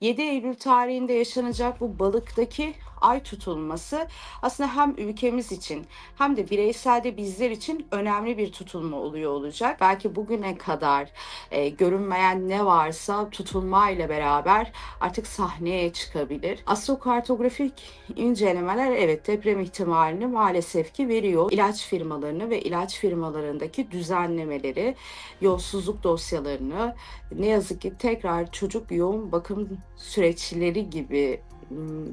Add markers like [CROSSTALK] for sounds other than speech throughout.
7 Eylül tarihinde yaşanacak bu balıktaki ay tutulması aslında hem ülkemiz için hem de bireyselde bizler için önemli bir tutulma oluyor olacak. Belki bugüne kadar e, görünmeyen ne varsa tutulma ile beraber artık sahneye çıkabilir. Astrokartografik incelemeler evet deprem ihtimalini maalesef ki veriyor. İlaç firmalarını ve ilaç firmalarındaki düzenlemeleri, yolsuzluk dosyalarını ne yazık ki tekrar çocuk yoğun bakım süreçleri gibi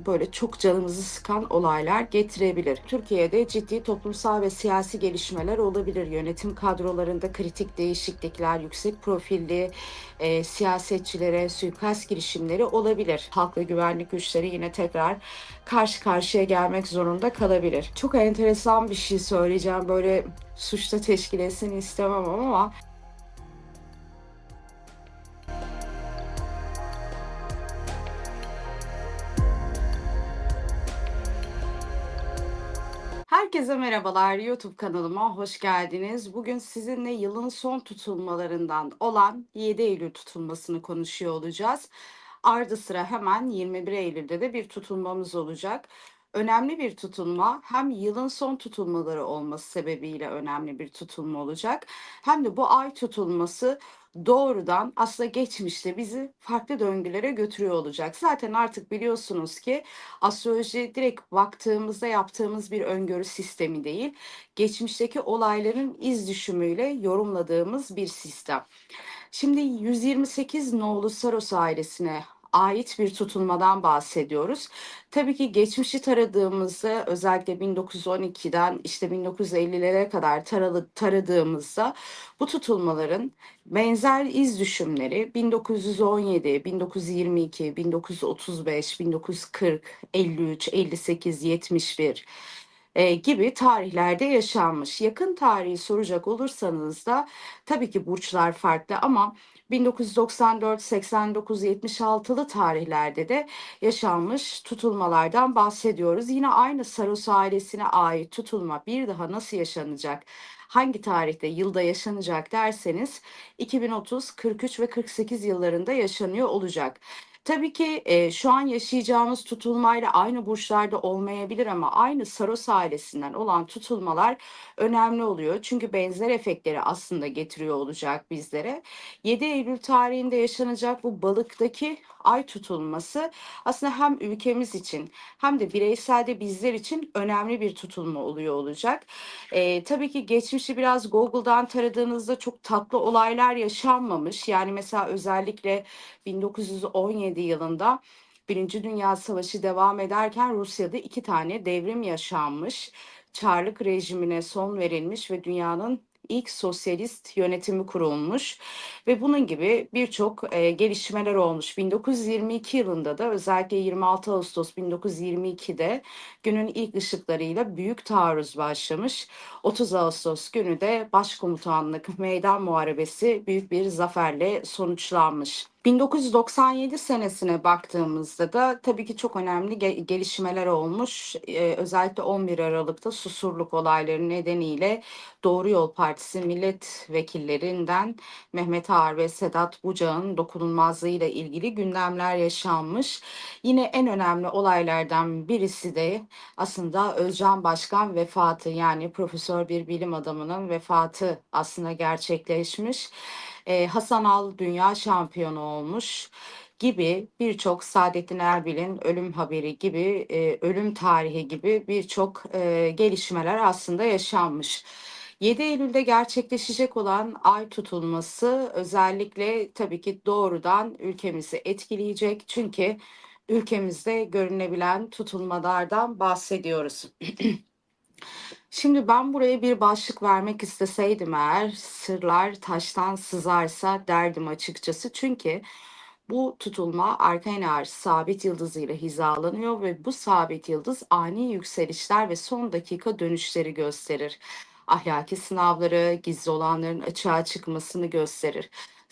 böyle çok canımızı sıkan olaylar getirebilir. Türkiye'de ciddi toplumsal ve siyasi gelişmeler olabilir. Yönetim kadrolarında kritik değişiklikler, yüksek profilli e, siyasetçilere suikast girişimleri olabilir. Halk ve güvenlik güçleri yine tekrar karşı karşıya gelmek zorunda kalabilir. Çok enteresan bir şey söyleyeceğim. Böyle suçta teşkil etsin istemem ama Herkese merhabalar. YouTube kanalıma hoş geldiniz. Bugün sizinle yılın son tutulmalarından olan 7 Eylül tutulmasını konuşuyor olacağız. Ardı sıra hemen 21 Eylül'de de bir tutulmamız olacak. Önemli bir tutulma hem yılın son tutulmaları olması sebebiyle önemli bir tutulma olacak. Hem de bu ay tutulması doğrudan aslında geçmişte bizi farklı döngülere götürüyor olacak. Zaten artık biliyorsunuz ki astroloji direkt baktığımızda yaptığımız bir öngörü sistemi değil, geçmişteki olayların iz düşümüyle yorumladığımız bir sistem. Şimdi 128 nolu Saros ailesine ait bir tutulmadan bahsediyoruz. Tabii ki geçmişi taradığımızda özellikle 1912'den işte 1950'lere kadar taralı, taradığımızda bu tutulmaların benzer iz düşümleri 1917, 1922, 1935, 1940, 53, 58, 71 e, gibi tarihlerde yaşanmış. Yakın tarihi soracak olursanız da tabii ki burçlar farklı ama 1994, 89, 76'lı tarihlerde de yaşanmış tutulmalardan bahsediyoruz. Yine aynı Saros ailesine ait tutulma bir daha nasıl yaşanacak? Hangi tarihte, yılda yaşanacak derseniz 2030, 43 ve 48 yıllarında yaşanıyor olacak. Tabii ki e, şu an yaşayacağımız tutulmayla aynı burçlarda olmayabilir ama aynı Saros ailesinden olan tutulmalar önemli oluyor. Çünkü benzer efektleri aslında getiriyor olacak bizlere. 7 Eylül tarihinde yaşanacak bu balıktaki ay tutulması aslında hem ülkemiz için hem de bireyselde bizler için önemli bir tutulma oluyor olacak. E, tabii ki geçmişi biraz Google'dan taradığınızda çok tatlı olaylar yaşanmamış. Yani mesela özellikle 1917 yılında Birinci Dünya Savaşı devam ederken Rusya'da iki tane devrim yaşanmış. Çarlık rejimine son verilmiş ve dünyanın ilk sosyalist yönetimi kurulmuş ve bunun gibi birçok e, gelişmeler olmuş. 1922 yılında da özellikle 26 Ağustos 1922'de günün ilk ışıklarıyla büyük taarruz başlamış. 30 Ağustos günü de başkomutanlık meydan muharebesi büyük bir zaferle sonuçlanmış. 1997 senesine baktığımızda da tabii ki çok önemli ge- gelişmeler olmuş. Ee, özellikle 11 Aralık'ta susurluk olayları nedeniyle Doğru Yol Partisi milletvekillerinden Mehmet Ağar ve Sedat Bucak'ın dokunulmazlığıyla ilgili gündemler yaşanmış. Yine en önemli olaylardan birisi de aslında Özcan Başkan vefatı yani profesör bir bilim adamının vefatı aslında gerçekleşmiş. Ee, Hasan Al dünya şampiyonu olmuş gibi birçok Saadettin Erbil'in ölüm haberi gibi, e, ölüm tarihi gibi birçok e, gelişmeler aslında yaşanmış. 7 Eylül'de gerçekleşecek olan ay tutulması özellikle tabii ki doğrudan ülkemizi etkileyecek. Çünkü ülkemizde görünebilen tutulmalardan bahsediyoruz. [CLEARS THROAT] Şimdi ben buraya bir başlık vermek isteseydim eğer sırlar taştan sızarsa derdim açıkçası. Çünkü bu tutulma arka enerji sabit yıldızıyla hizalanıyor ve bu sabit yıldız ani yükselişler ve son dakika dönüşleri gösterir. Ahlaki sınavları, gizli olanların açığa çıkmasını gösterir.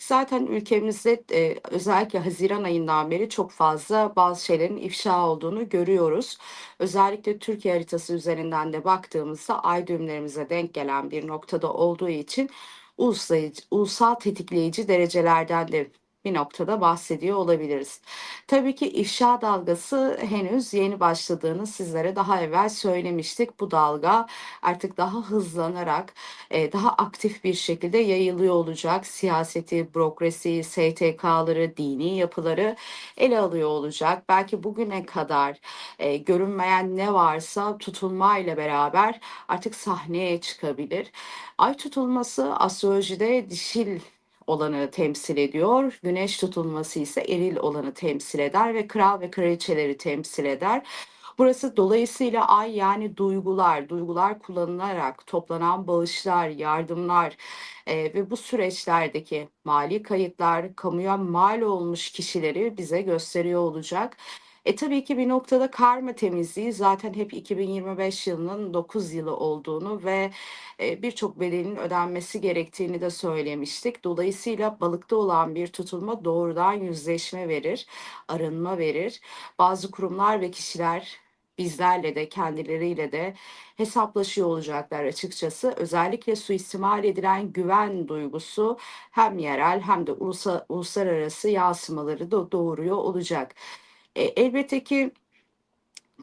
Zaten ülkemizde e, özellikle Haziran ayından beri çok fazla bazı şeylerin ifşa olduğunu görüyoruz. Özellikle Türkiye haritası üzerinden de baktığımızda ay düğümlerimize denk gelen bir noktada olduğu için ulusal, ulusal tetikleyici derecelerden de bir noktada bahsediyor olabiliriz. Tabii ki ifşa dalgası henüz yeni başladığını sizlere daha evvel söylemiştik. Bu dalga artık daha hızlanarak e, daha aktif bir şekilde yayılıyor olacak. Siyaseti, bürokrasi, STK'ları, dini yapıları ele alıyor olacak. Belki bugüne kadar e, görünmeyen ne varsa tutulmayla beraber artık sahneye çıkabilir. Ay tutulması astrolojide dişil olanı temsil ediyor. Güneş tutulması ise eril olanı temsil eder ve kral ve kraliçeleri temsil eder. Burası dolayısıyla ay yani duygular, duygular kullanılarak toplanan bağışlar, yardımlar e, ve bu süreçlerdeki mali kayıtlar, kamuya mal olmuş kişileri bize gösteriyor olacak. E tabii ki bir noktada karma temizliği zaten hep 2025 yılının 9 yılı olduğunu ve e, birçok bedelin ödenmesi gerektiğini de söylemiştik. Dolayısıyla balıkta olan bir tutulma doğrudan yüzleşme verir, arınma verir. Bazı kurumlar ve kişiler bizlerle de kendileriyle de hesaplaşıyor olacaklar açıkçası. Özellikle suistimal edilen güven duygusu hem yerel hem de ulusal, uluslararası yansımaları da doğuruyor olacak. E, elbette ki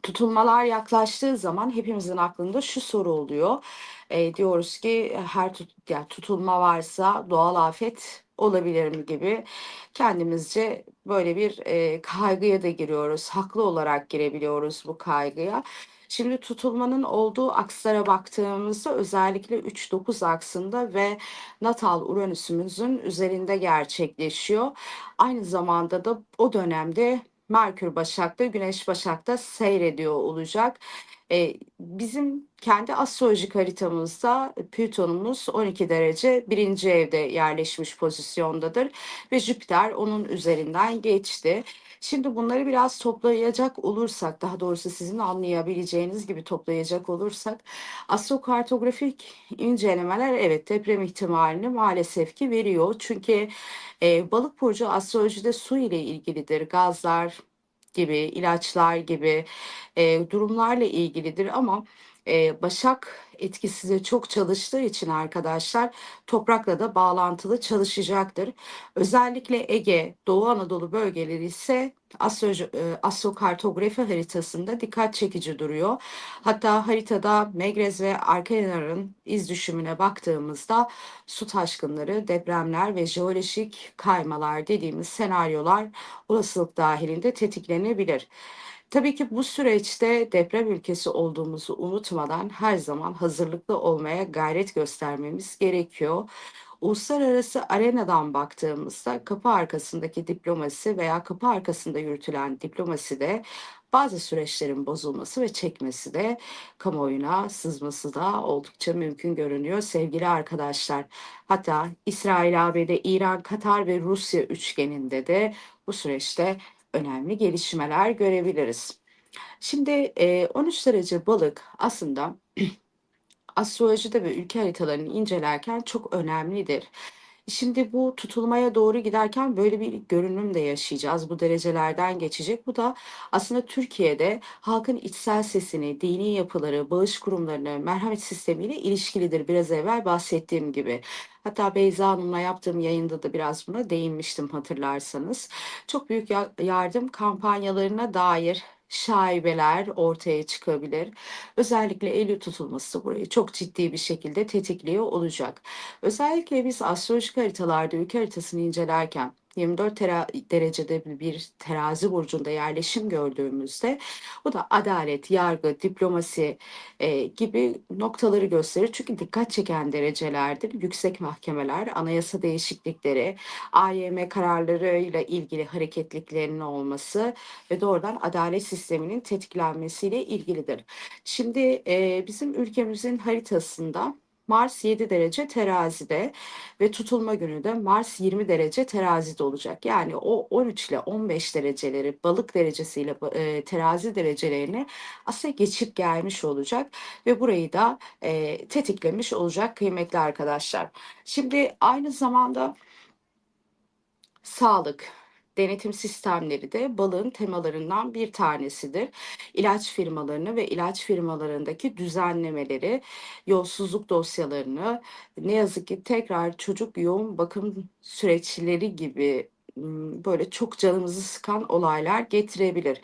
tutulmalar yaklaştığı zaman hepimizin aklında şu soru oluyor. E, diyoruz ki her tut, yani tutulma varsa doğal afet olabilir mi gibi kendimizce böyle bir e, kaygıya da giriyoruz. Haklı olarak girebiliyoruz bu kaygıya. Şimdi tutulmanın olduğu akslara baktığımızda özellikle 3-9 aksında ve natal Uranüs'ümüzün üzerinde gerçekleşiyor. Aynı zamanda da o dönemde Merkür Başak'ta, Güneş Başak'ta seyrediyor olacak. Ee, bizim kendi astrolojik haritamızda Plüton'umuz 12 derece birinci evde yerleşmiş pozisyondadır ve Jüpiter onun üzerinden geçti. Şimdi bunları biraz toplayacak olursak, daha doğrusu sizin anlayabileceğiniz gibi toplayacak olursak, astrokartografik incelemeler evet deprem ihtimalini maalesef ki veriyor. Çünkü e, balık burcu astrolojide su ile ilgilidir. Gazlar gibi, ilaçlar gibi e, durumlarla ilgilidir ama e, Başak etkisi de çok çalıştığı için arkadaşlar toprakla da bağlantılı çalışacaktır. Özellikle Ege, Doğu Anadolu bölgeleri ise astroloji, e, astrokartografi haritasında dikkat çekici duruyor. Hatta haritada Megrez ve Arkenar'ın iz düşümüne baktığımızda su taşkınları, depremler ve jeolojik kaymalar dediğimiz senaryolar olasılık dahilinde tetiklenebilir. Tabii ki bu süreçte deprem ülkesi olduğumuzu unutmadan her zaman hazırlıklı olmaya gayret göstermemiz gerekiyor. Uluslararası arenadan baktığımızda kapı arkasındaki diplomasi veya kapı arkasında yürütülen diplomasi de bazı süreçlerin bozulması ve çekmesi de kamuoyuna sızması da oldukça mümkün görünüyor sevgili arkadaşlar. Hatta İsrail, ABD, İran, Katar ve Rusya üçgeninde de bu süreçte önemli gelişmeler görebiliriz. Şimdi e, 13 derece balık aslında [CLEARS THROAT] astrolojide ve ülke haritalarını incelerken çok önemlidir. Şimdi bu tutulmaya doğru giderken böyle bir görünüm de yaşayacağız. Bu derecelerden geçecek. Bu da aslında Türkiye'de halkın içsel sesini, dini yapıları, bağış kurumlarını, merhamet sistemiyle ilişkilidir. Biraz evvel bahsettiğim gibi. Hatta Beyza Hanım'la yaptığım yayında da biraz buna değinmiştim hatırlarsanız. Çok büyük yardım kampanyalarına dair şaibeler ortaya çıkabilir. Özellikle Eylül tutulması burayı çok ciddi bir şekilde tetikliyor olacak. Özellikle biz astrolojik haritalarda ülke haritasını incelerken 24 tera derecede bir terazi burcunda yerleşim gördüğümüzde bu da adalet, yargı, diplomasi e, gibi noktaları gösterir. Çünkü dikkat çeken derecelerdir. Yüksek mahkemeler, anayasa değişiklikleri, AYM kararlarıyla ilgili hareketliklerinin olması ve doğrudan adalet sisteminin tetiklenmesiyle ilgilidir. Şimdi e, bizim ülkemizin haritasında Mars 7 derece terazide ve tutulma günü de Mars 20 derece terazide olacak. Yani o 13 ile 15 dereceleri balık derecesiyle e, terazi derecelerini aslında geçip gelmiş olacak ve burayı da e, tetiklemiş olacak kıymetli arkadaşlar. Şimdi aynı zamanda sağlık, denetim sistemleri de balığın temalarından bir tanesidir. İlaç firmalarını ve ilaç firmalarındaki düzenlemeleri, yolsuzluk dosyalarını ne yazık ki tekrar çocuk yoğun bakım süreçleri gibi böyle çok canımızı sıkan olaylar getirebilir.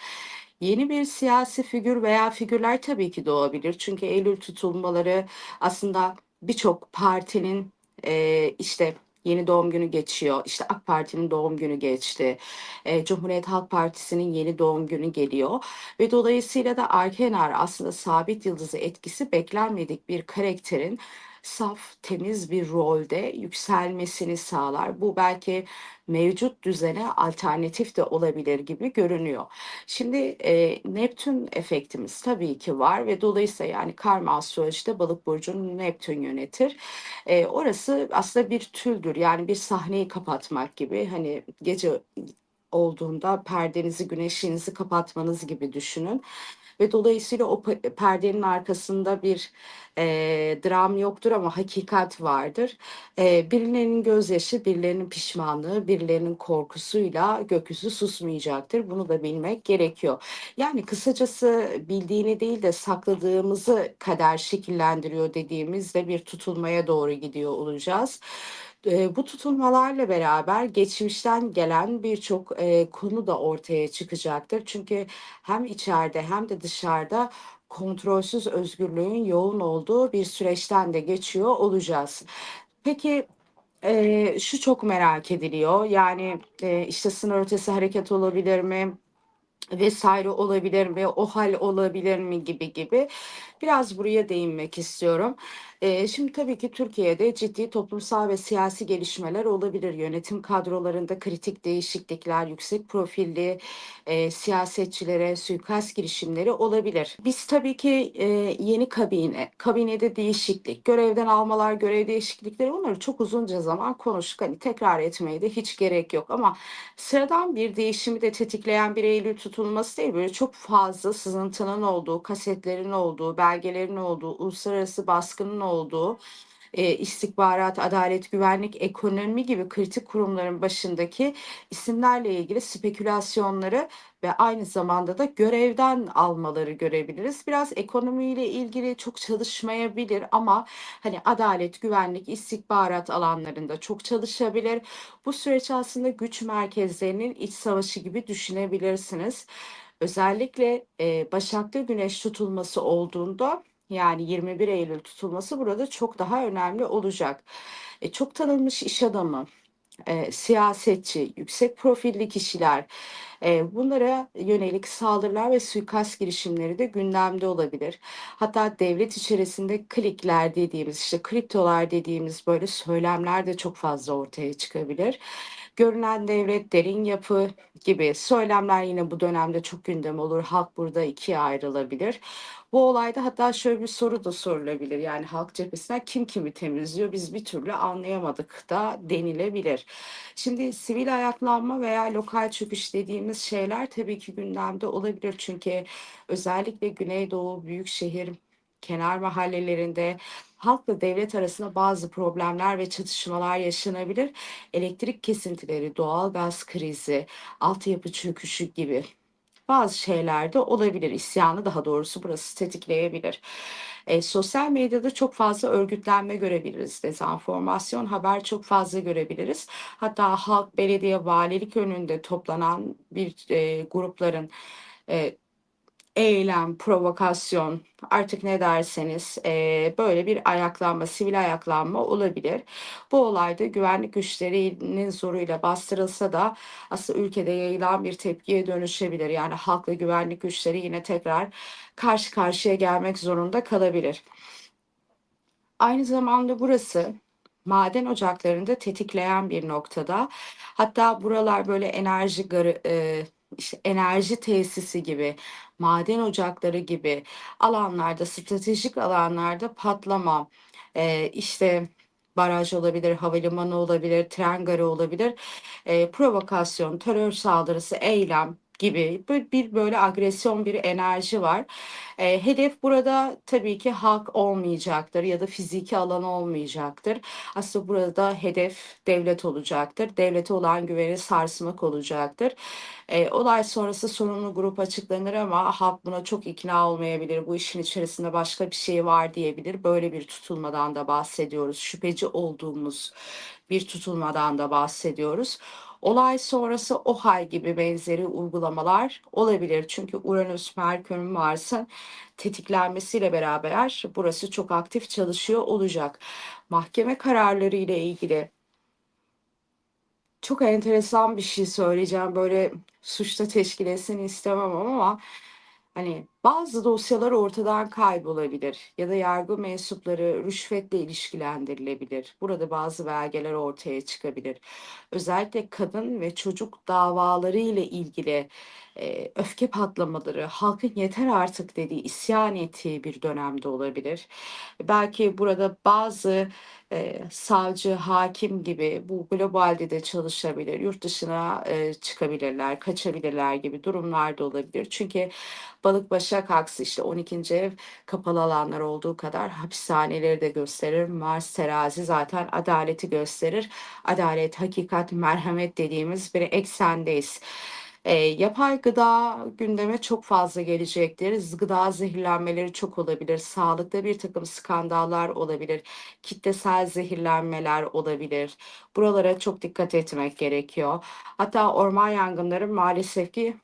Yeni bir siyasi figür veya figürler tabii ki doğabilir. Çünkü Eylül tutulmaları aslında birçok partinin e, işte yeni doğum günü geçiyor. İşte AK Parti'nin doğum günü geçti. E, Cumhuriyet Halk Partisi'nin yeni doğum günü geliyor. Ve dolayısıyla da Arkenar aslında sabit yıldızı etkisi beklenmedik bir karakterin saf, temiz bir rolde yükselmesini sağlar. Bu belki mevcut düzene alternatif de olabilir gibi görünüyor. Şimdi e, Neptün efektimiz tabii ki var ve dolayısıyla yani karma astrolojide balık burcunu Neptün yönetir. E, orası aslında bir tüldür yani bir sahneyi kapatmak gibi hani gece olduğunda perdenizi, güneşinizi kapatmanız gibi düşünün. Ve dolayısıyla o perdenin arkasında bir e, dram yoktur ama hakikat vardır. E, birilerinin gözyaşı, birilerinin pişmanlığı, birilerinin korkusuyla gökyüzü susmayacaktır. Bunu da bilmek gerekiyor. Yani kısacası bildiğini değil de sakladığımızı kader şekillendiriyor dediğimizde bir tutulmaya doğru gidiyor olacağız. E, bu tutulmalarla beraber geçmişten gelen birçok e, konu da ortaya çıkacaktır. Çünkü hem içeride hem de dışarıda kontrolsüz özgürlüğün yoğun olduğu bir süreçten de geçiyor olacağız. Peki e, şu çok merak ediliyor. Yani e, işte sınır ötesi hareket olabilir mi? Vesaire olabilir mi, o hal olabilir mi gibi gibi biraz buraya değinmek istiyorum. Ee, şimdi tabii ki Türkiye'de ciddi toplumsal ve siyasi gelişmeler olabilir. Yönetim kadrolarında kritik değişiklikler, yüksek profilli e, siyasetçilere suikast girişimleri olabilir. Biz tabii ki e, yeni kabine, kabinede değişiklik, görevden almalar, görev değişiklikleri onları çok uzunca zaman konuştuk. Hani tekrar etmeye de hiç gerek yok ama sıradan bir değişimi de tetikleyen bir Eylül tutulması değil. Böyle çok fazla sızıntının olduğu, kasetlerin olduğu, belgelerin olduğu, uluslararası baskının olduğu e, istihbarat, adalet, güvenlik, ekonomi gibi kritik kurumların başındaki isimlerle ilgili spekülasyonları ve aynı zamanda da görevden almaları görebiliriz. Biraz ekonomiyle ilgili çok çalışmayabilir ama hani adalet, güvenlik, istihbarat alanlarında çok çalışabilir. Bu süreç aslında güç merkezlerinin iç savaşı gibi düşünebilirsiniz. Özellikle e, Başak'ta güneş tutulması olduğunda yani 21 Eylül tutulması burada çok daha önemli olacak. E, çok tanınmış iş adamı, e, siyasetçi, yüksek profilli kişiler e, bunlara yönelik saldırılar ve suikast girişimleri de gündemde olabilir. Hatta devlet içerisinde klikler dediğimiz işte kriptolar dediğimiz böyle söylemler de çok fazla ortaya çıkabilir. Görünen devlet, derin yapı gibi söylemler yine bu dönemde çok gündem olur. Halk burada ikiye ayrılabilir. Bu olayda hatta şöyle bir soru da sorulabilir. Yani halk cephesinden kim kimi temizliyor biz bir türlü anlayamadık da denilebilir. Şimdi sivil ayaklanma veya lokal çöküş dediğimiz şeyler tabii ki gündemde olabilir. Çünkü özellikle Güneydoğu, büyükşehir, kenar mahallelerinde halkla devlet arasında bazı problemler ve çatışmalar yaşanabilir. Elektrik kesintileri, doğalgaz krizi, altyapı çöküşü gibi bazı şeylerde olabilir. İsyanı daha doğrusu burası tetikleyebilir. E, sosyal medyada çok fazla örgütlenme görebiliriz. Dezenformasyon haber çok fazla görebiliriz. Hatta halk, belediye, valilik önünde toplanan bir e, grupların e, eylem, provokasyon artık ne derseniz e, böyle bir ayaklanma, sivil ayaklanma olabilir. Bu olayda güvenlik güçlerinin zoruyla bastırılsa da aslında ülkede yayılan bir tepkiye dönüşebilir. Yani halkla güvenlik güçleri yine tekrar karşı karşıya gelmek zorunda kalabilir. Aynı zamanda burası maden ocaklarında tetikleyen bir noktada. Hatta buralar böyle enerji garı, e, işte enerji tesisi gibi, maden ocakları gibi alanlarda, stratejik alanlarda patlama, e, işte baraj olabilir, havalimanı olabilir, tren garı olabilir, e, provokasyon, terör saldırısı, eylem gibi bir, böyle agresyon bir enerji var. E, hedef burada tabii ki halk olmayacaktır ya da fiziki alan olmayacaktır. Aslında burada hedef devlet olacaktır. Devlete olan güveni sarsmak olacaktır. E, olay sonrası sorumlu grup açıklanır ama halk buna çok ikna olmayabilir. Bu işin içerisinde başka bir şey var diyebilir. Böyle bir tutulmadan da bahsediyoruz. Şüpheci olduğumuz bir tutulmadan da bahsediyoruz. Olay sonrası OHAL gibi benzeri uygulamalar olabilir. Çünkü Uranüs, Merkür, Mars'ın tetiklenmesiyle beraber burası çok aktif çalışıyor olacak. Mahkeme kararları ile ilgili çok enteresan bir şey söyleyeceğim. Böyle suçta teşkil etsin istemem ama hani bazı dosyalar ortadan kaybolabilir ya da yargı mensupları rüşvetle ilişkilendirilebilir. Burada bazı belgeler ortaya çıkabilir. Özellikle kadın ve çocuk davaları ile ilgili e, öfke patlamaları, halkın yeter artık dediği, isyan ettiği bir dönemde olabilir. Belki burada bazı e, savcı, hakim gibi bu globalde de çalışabilir, yurt dışına e, çıkabilirler, kaçabilirler gibi durumlar da olabilir. Çünkü balık başak aksı işte 12. ev kapalı alanlar olduğu kadar hapishaneleri de gösterir. Mars terazi zaten adaleti gösterir. Adalet, hakikat, merhamet dediğimiz bir eksendeyiz. E, yapay gıda gündeme çok fazla gelecektir. Gıda zehirlenmeleri çok olabilir. Sağlıkta bir takım skandallar olabilir. Kitlesel zehirlenmeler olabilir. Buralara çok dikkat etmek gerekiyor. Hatta orman yangınları maalesef ki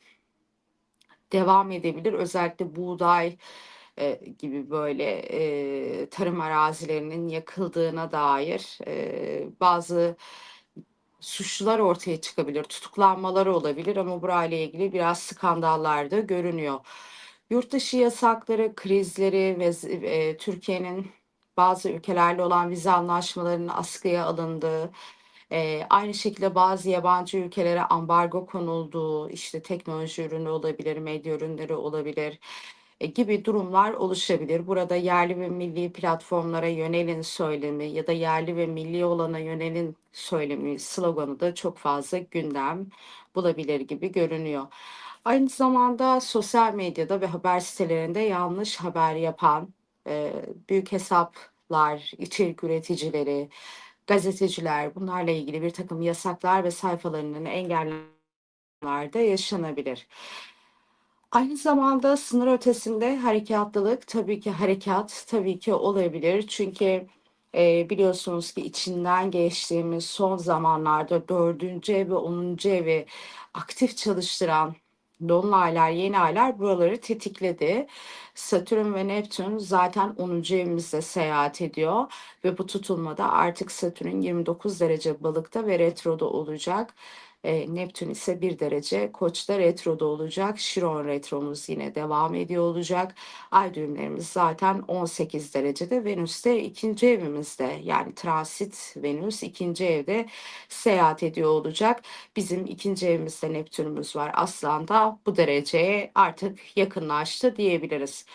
devam edebilir. Özellikle buğday e, gibi böyle e, tarım arazilerinin yakıldığına dair e, bazı suçlular ortaya çıkabilir, tutuklanmalar olabilir ama burayla ilgili biraz skandallar da görünüyor. Yurt dışı yasakları, krizleri ve e, Türkiye'nin bazı ülkelerle olan vize anlaşmalarının askıya alındığı, e, aynı şekilde bazı yabancı ülkelere ambargo konulduğu, işte teknoloji ürünü olabilir, medya ürünleri olabilir gibi durumlar oluşabilir. Burada yerli ve milli platformlara yönelin söylemi ya da yerli ve milli olana yönelin söylemi sloganı da çok fazla gündem bulabilir gibi görünüyor. Aynı zamanda sosyal medyada ve haber sitelerinde yanlış haber yapan e, büyük hesaplar, içerik üreticileri, gazeteciler bunlarla ilgili bir takım yasaklar ve sayfalarının engellenmeler de yaşanabilir. Aynı zamanda sınır ötesinde hareketlılık tabii ki harekat tabii ki olabilir. Çünkü e, biliyorsunuz ki içinden geçtiğimiz son zamanlarda dördüncü ev ve onuncu evi aktif çalıştıran dolunaylar, yeni aylar buraları tetikledi. Satürn ve Neptün zaten 10. evimizde seyahat ediyor ve bu tutulmada artık Satürn 29 derece balıkta ve retroda olacak. E, Neptün ise bir derece Koç'ta retroda olacak. Şiron retromuz yine devam ediyor olacak. Ay düğümlerimiz zaten 18 derecede. Venüs de ikinci evimizde yani transit Venüs ikinci evde seyahat ediyor olacak. Bizim ikinci evimizde Neptünümüz var. Aslan'da bu dereceye artık yakınlaştı diyebiliriz.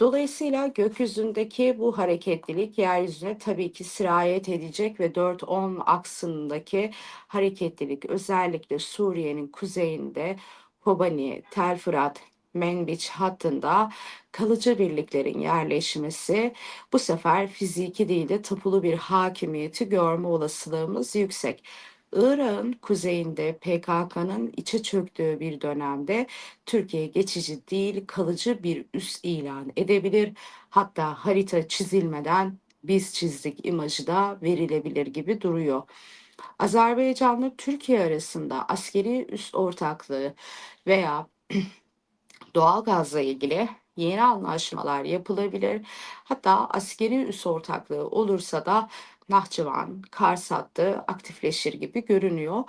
Dolayısıyla gökyüzündeki bu hareketlilik yeryüzüne tabii ki sirayet edecek ve 4-10 aksındaki hareketlilik özellikle Suriye'nin kuzeyinde Kobani, Tel Fırat, Menbiç hattında kalıcı birliklerin yerleşmesi bu sefer fiziki değil de tapulu bir hakimiyeti görme olasılığımız yüksek. Irak'ın kuzeyinde PKK'nın içe çöktüğü bir dönemde Türkiye geçici değil kalıcı bir üs ilan edebilir. Hatta harita çizilmeden biz çizdik imajı da verilebilir gibi duruyor. Azerbaycanlı Türkiye arasında askeri üst ortaklığı veya [CLEARS THROAT] doğalgazla ilgili yeni anlaşmalar yapılabilir. Hatta askeri üs ortaklığı olursa da Nahçıvan, Kars hattı aktifleşir gibi görünüyor.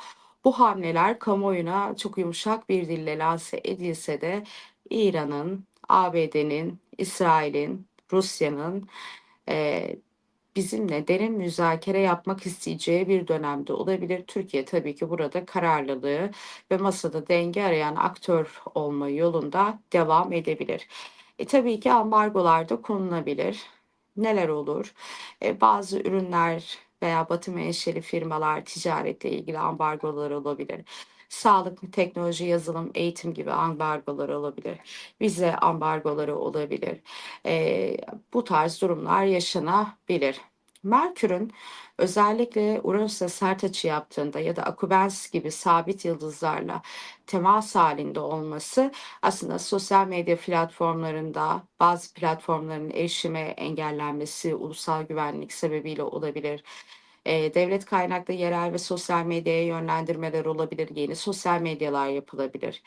Bu hamleler kamuoyuna çok yumuşak bir dille lanse edilse de İran'ın, ABD'nin, İsrail'in, Rusya'nın e, bizimle derin müzakere yapmak isteyeceği bir dönemde olabilir. Türkiye tabii ki burada kararlılığı ve masada denge arayan aktör olma yolunda devam edebilir. E, tabii ki ambargolar da konulabilir. Neler olur? E, bazı ürünler veya batı menşeli firmalar ticaretle ilgili ambargolar olabilir. Sağlık, teknoloji, yazılım, eğitim gibi ambargolar olabilir. Vize ambargoları olabilir. E, bu tarz durumlar yaşanabilir. Merkür'ün özellikle Uranüs'e sert açı yaptığında ya da Akubens gibi sabit yıldızlarla temas halinde olması aslında sosyal medya platformlarında bazı platformların erişime engellenmesi ulusal güvenlik sebebiyle olabilir Eee, devlet kaynaklı yerel ve sosyal medyaya yönlendirmeler olabilir, yeni sosyal medyalar yapılabilir.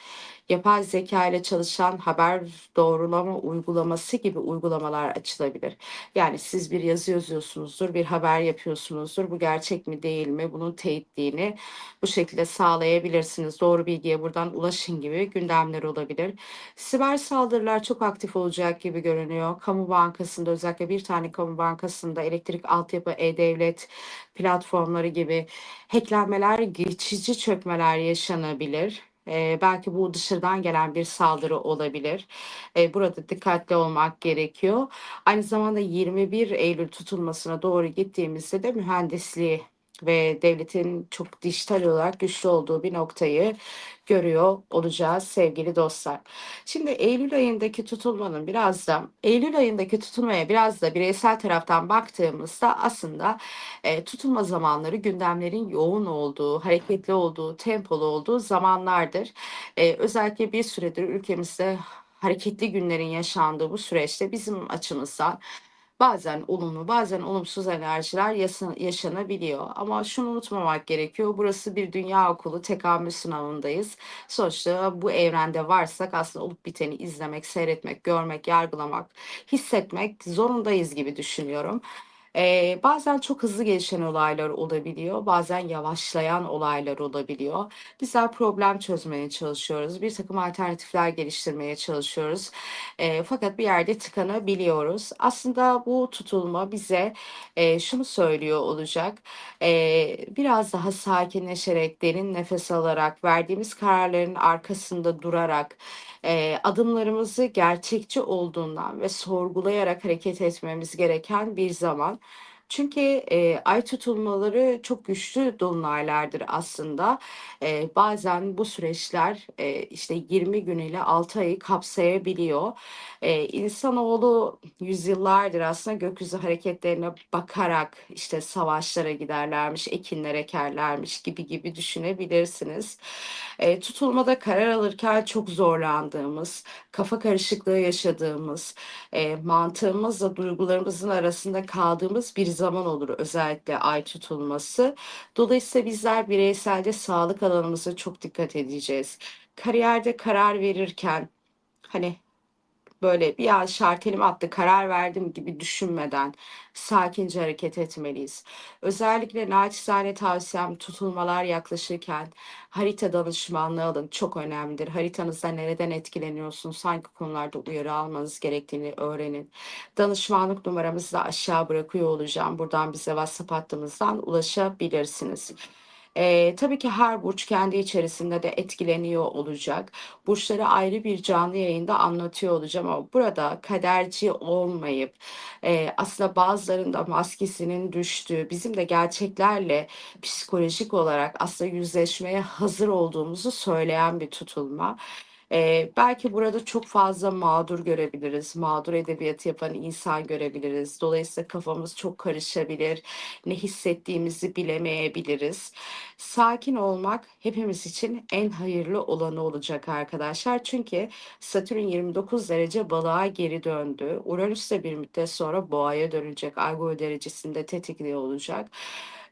Yapay zeka ile çalışan haber doğrulama uygulaması gibi uygulamalar açılabilir. Yani siz bir yazı yazıyorsunuzdur, bir haber yapıyorsunuzdur. Bu gerçek mi değil mi? Bunun teyitliğini bu şekilde sağlayabilirsiniz. Doğru bilgiye buradan ulaşın gibi gündemler olabilir. Siber saldırılar çok aktif olacak gibi görünüyor. Kamu bankasında özellikle bir tane kamu bankasında elektrik altyapı, e-devlet platformları gibi hacklenmeler, geçici çökmeler yaşanabilir. Eee, belki bu dışarıdan gelen bir saldırı olabilir. Eee, burada dikkatli olmak gerekiyor. Aynı zamanda 21 Eylül tutulmasına doğru gittiğimizde de mühendisliği ve devletin çok dijital olarak güçlü olduğu bir noktayı görüyor olacağız sevgili dostlar. Şimdi Eylül ayındaki tutulmanın biraz da Eylül ayındaki tutulmaya biraz da bireysel taraftan baktığımızda aslında e, tutulma zamanları gündemlerin yoğun olduğu, hareketli olduğu, tempolu olduğu zamanlardır. E, özellikle bir süredir ülkemizde hareketli günlerin yaşandığı bu süreçte bizim açımızdan bazen olumlu bazen olumsuz enerjiler yaşanabiliyor. Ama şunu unutmamak gerekiyor. Burası bir dünya okulu tekamül sınavındayız. Sonuçta bu evrende varsak aslında olup biteni izlemek, seyretmek, görmek, yargılamak, hissetmek zorundayız gibi düşünüyorum. Eee, bazen çok hızlı gelişen olaylar olabiliyor, bazen yavaşlayan olaylar olabiliyor. Bizler problem çözmeye çalışıyoruz, bir takım alternatifler geliştirmeye çalışıyoruz. Eee, fakat bir yerde tıkanabiliyoruz. Aslında bu tutulma bize eee, şunu söylüyor olacak. Eee, biraz daha sakinleşerek, derin nefes alarak, verdiğimiz kararların arkasında durarak, eee, adımlarımızı gerçekçi olduğundan ve sorgulayarak hareket etmemiz gereken bir zaman. Çünkü, eee, ay tutulmaları çok güçlü dolunaylardır aslında. Eee, bazen bu süreçler, eee, işte 20 gün ile 6 ayı kapsayabiliyor. Eee, insanoğlu yüzyıllardır aslında gökyüzü hareketlerine bakarak işte savaşlara giderlermiş, ekinler ekerlermiş gibi gibi düşünebilirsiniz. Eee, tutulmada karar alırken çok zorlandığımız, kafa karışıklığı yaşadığımız, eee, mantığımızla duygularımızın arasında kaldığımız bir zaman olur özellikle ay tutulması. Dolayısıyla bizler bireyselde sağlık alanımıza çok dikkat edeceğiz. Kariyerde karar verirken hani böyle bir an şartelim attı, karar verdim gibi düşünmeden sakince hareket etmeliyiz. Özellikle naçizane tavsiyem tutulmalar yaklaşırken harita danışmanlığı alın. Çok önemlidir. Haritanızda nereden etkileniyorsunuz, hangi konularda uyarı almanız gerektiğini öğrenin. Danışmanlık numaramızı da aşağı bırakıyor olacağım. Buradan bize WhatsApp hattımızdan ulaşabilirsiniz. Eee, tabii ki her burç kendi içerisinde de etkileniyor olacak. Burçları ayrı bir canlı yayında anlatıyor olacağım ama burada kaderci olmayıp eee, aslında bazılarında maskesinin düştüğü, bizim de gerçeklerle psikolojik olarak aslında yüzleşmeye hazır olduğumuzu söyleyen bir tutulma. Eee, belki burada çok fazla mağdur görebiliriz, mağdur edebiyatı yapan insan görebiliriz. Dolayısıyla kafamız çok karışabilir, ne hissettiğimizi bilemeyebiliriz. Sakin olmak hepimiz için en hayırlı olanı olacak arkadaşlar. Çünkü Satürn 29 derece balığa geri döndü. Uranüs de bir müddet sonra boğaya dönecek. Boyu derecesinde tetikliyor olacak.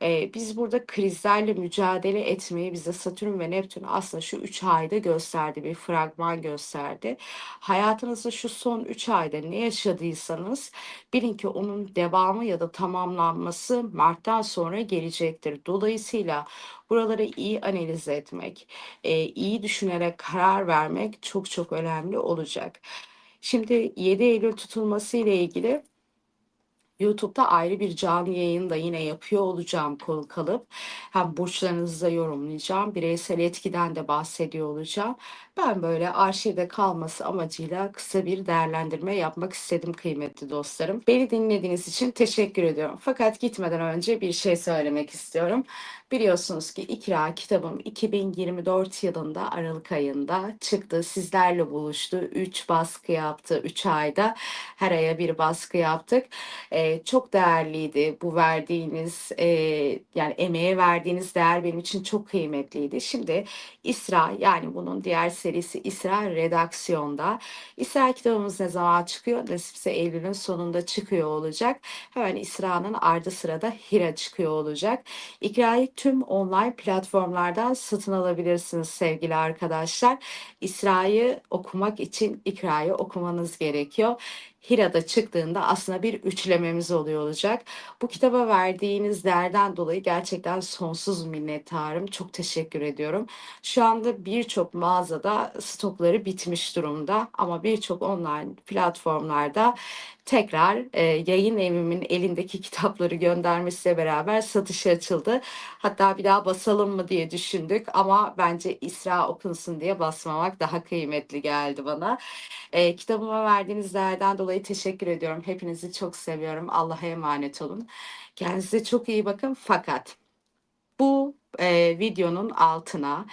Eee, biz burada krizlerle mücadele etmeyi bize Satürn ve Neptün aslında şu 3 ayda gösterdi, bir fragman gösterdi. Hayatınızda şu son 3 ayda ne yaşadıysanız bilin ki onun devamı ya da tamamlanması Mart'tan sonra gelecektir. Dolayısıyla buraları iyi analiz etmek, eee, iyi düşünerek karar vermek çok çok önemli olacak. Şimdi 7 Eylül tutulması ile ilgili YouTube'da ayrı bir canlı yayın da yine yapıyor olacağım konu kalıp. Hem burçlarınızı da yorumlayacağım. Bireysel etkiden de bahsediyor olacağım. Ben böyle arşivde kalması amacıyla kısa bir değerlendirme yapmak istedim kıymetli dostlarım. Beni dinlediğiniz için teşekkür ediyorum. Fakat gitmeden önce bir şey söylemek istiyorum. Biliyorsunuz ki İkra kitabım 2024 yılında Aralık ayında çıktı. Sizlerle buluştu. 3 baskı yaptı. 3 ayda her aya bir baskı yaptık. Eee, çok değerliydi bu verdiğiniz, eee, yani emeğe verdiğiniz değer benim için çok kıymetliydi. Şimdi İsra, yani bunun diğer serisi İsra Redaksiyon'da. İsra kitabımız ne zaman çıkıyor? Nasipse eylülün sonunda çıkıyor olacak. Hemen İsra'nın ardı sırada Hira çıkıyor olacak. İkra'yı tüm online platformlardan satın alabilirsiniz sevgili arkadaşlar. İsra'yı okumak için İkra'yı okumanız gerekiyor. Hira'da çıktığında aslında bir üçlememiz oluyor olacak. Bu kitaba verdiğiniz değerden dolayı gerçekten sonsuz minnettarım. Çok teşekkür ediyorum. Şu anda birçok mağazada stokları bitmiş durumda ama birçok online platformlarda tekrar e, yayın evimin elindeki kitapları göndermesiyle beraber satışa açıldı. Hatta bir daha basalım mı diye düşündük ama bence İsra okunsun diye basmamak daha kıymetli geldi bana. E, kitabıma verdiğiniz değerden dolayı teşekkür ediyorum. Hepinizi çok seviyorum. Allah'a emanet olun. Kendinize çok iyi bakın. Fakat bu e, videonun altına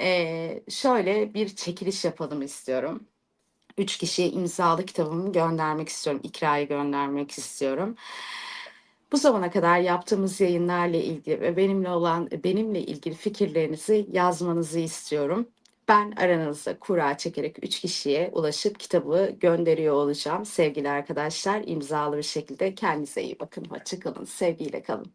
e, şöyle bir çekiliş yapalım istiyorum. Üç kişiye imzalı kitabımı göndermek istiyorum. İkra'yı göndermek istiyorum. Bu zamana kadar yaptığımız yayınlarla ilgili ve benimle olan benimle ilgili fikirlerinizi yazmanızı istiyorum. Ben aranızda kura çekerek 3 kişiye ulaşıp kitabı gönderiyor olacağım. Sevgili arkadaşlar imzalı bir şekilde kendinize iyi bakın. Hoşçakalın. Sevgiyle kalın.